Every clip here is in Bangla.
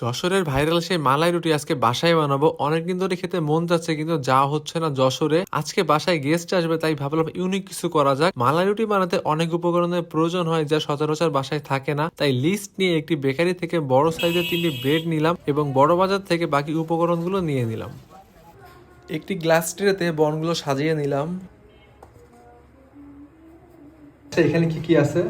যশোরের ভাইরাল সেই মালাই রুটি আজকে বাসায় বানাবো। অনেকদিন ধরে খেতে মন যাচ্ছে, কিন্তু যা হচ্ছে না যশোরে। আজকে বাসায় গেস্ট আসবে, তাই ভাবলাম ইউনিক কিছু করা যাক। মালাই রুটি বানাতে অনেক উপকরণের প্রয়োজন হয়, যা সচরাচর বাসায় থাকে না। তাই লিস্ট নিয়ে একটি বেকারি থেকে বড় সাইজের তিনটি ব্রেড নিলাম এবং বড় বাজার থেকে বাকি উপকরণগুলো নিয়ে নিলাম। একটি গ্লাস ট্রেতে বনগুলো সাজিয়ে নিলাম। আচ্ছা এখানে কি কি আছে?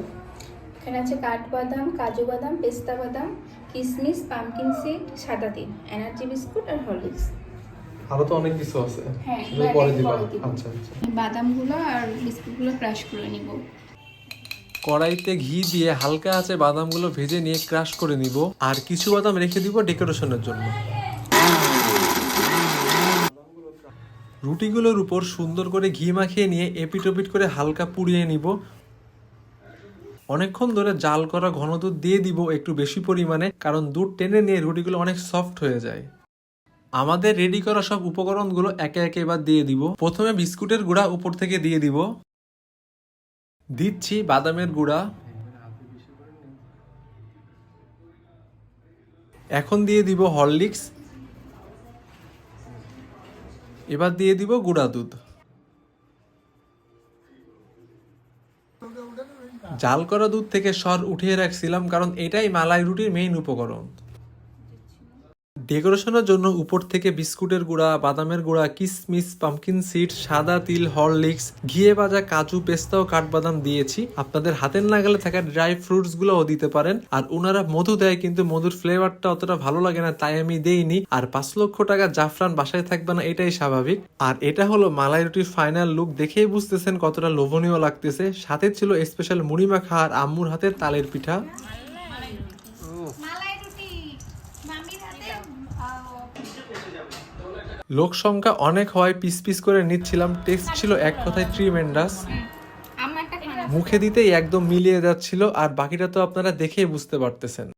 এখানে আছে কাঠবাদাম, কাজু বাদাম, পেস্তা বাদাম কিশমিশ পামকিন সিড সাদা তিল এনার্জি বিস্কুট আর হরলিক্স। আরও তো অনেক কিছু আছে। হ্যাঁ, সেগুলো পরে দিবা। পরে দিব। আচ্ছা। আচ্ছা বাদামগুলো আর বিস্কুটগুলো ক্রাশ করে নিব। কড়াইতে ঘি দিয়ে হালকা আছে বাদামগুলো ভেজে নিয়ে ক্রাশ করে নিব। আর কিছু বাদাম রেখে দিব ডেকোরেশনের জন্য। রুটিগুলোর উপর সুন্দর করে ঘি মাখিয়ে নিয়ে এপিটোপিট করে হালকা পুড়িয়ে নিব। অনেকক্ষণ ধরে জাল করা ঘন দুধ দিয়ে দিব একটু বেশি পরিমাণে, কারণ দুধ টেনে নিয়ে রুটিগুলো অনেক সফট হয়ে যায়। আমাদের রেডি করা সব উপকরণগুলো একে একে এবার দিয়ে দিব। প্রথমে বিস্কুটের গুঁড়া উপর থেকে দিয়ে দিব। দিচ্ছি বাদামের গুঁড়া। এখন দিয়ে দিব হরলিক্স। এবার দিয়ে দিব গুঁড়া দুধ। জাল করা দুধ থেকে সর উঠিয়ে রাখছিলাম কারণ এটাই মালাই রুটির মেইন উপকরণ। ডেকোরেশনের জন্য উপর থেকে বিস্কুটের গুঁড়া বাদামের গুঁড়া কিসমিস পামকিন সিড সাদা তিল হরলিক্স ঘিয়ে ভাজা কাজু পেস্তা ও কাঠবাদাম দিয়েছি। আপনাদের হাতের নাগালে থাকা ড্রাই ফ্রুটস গুলোও দিতে পারেন। আর ওনারা মধু দেয় কিন্তু মধুর ফ্লেভারটা অতটা ভালো লাগে না তাই আমি দেইনি। আর পাঁচ লক্ষ টাকা জাফরান বাসায় থাকবে না এটাই স্বাভাবিক। আর এটা হলো মালাই রুটির ফাইনাল লুক দেখেই বুঝতেছেন কতটা লোভনীয় লাগতেছে। সাথে ছিল স্পেশাল মুড়ি মাখা আর আম্মুর হাতের তালের পিঠা মালাই রুটি মামির হাতে লোক সংখ্যা অনেক হওয়ায় পিস পিস করে নিচ্ছিলাম। টেস্ট ছিল এক কথায় ট্রিমেন্ডাস। মুখে দিতেই একদম মিলিয়ে যাচ্ছিল আর বাকিটা তো আপনারা দেখেই বুঝতে পারতেছেন।